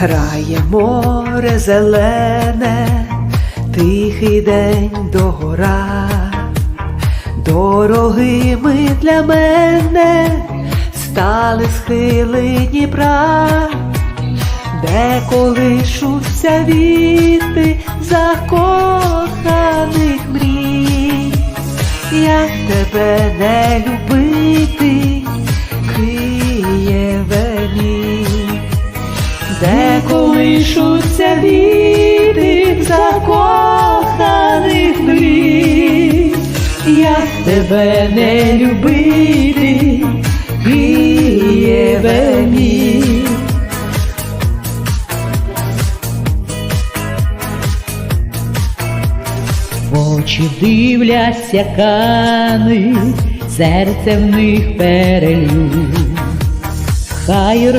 Грає море зелене, тихий день догора, дорогими для мене стали схили Дніпра, де колишуться віти закоханих мрій, як тебе не любити, де колишуться віти закоханих мрій, як тебе не любити, Києве мій. Очі дивляться кани, серце в них перелю. Хай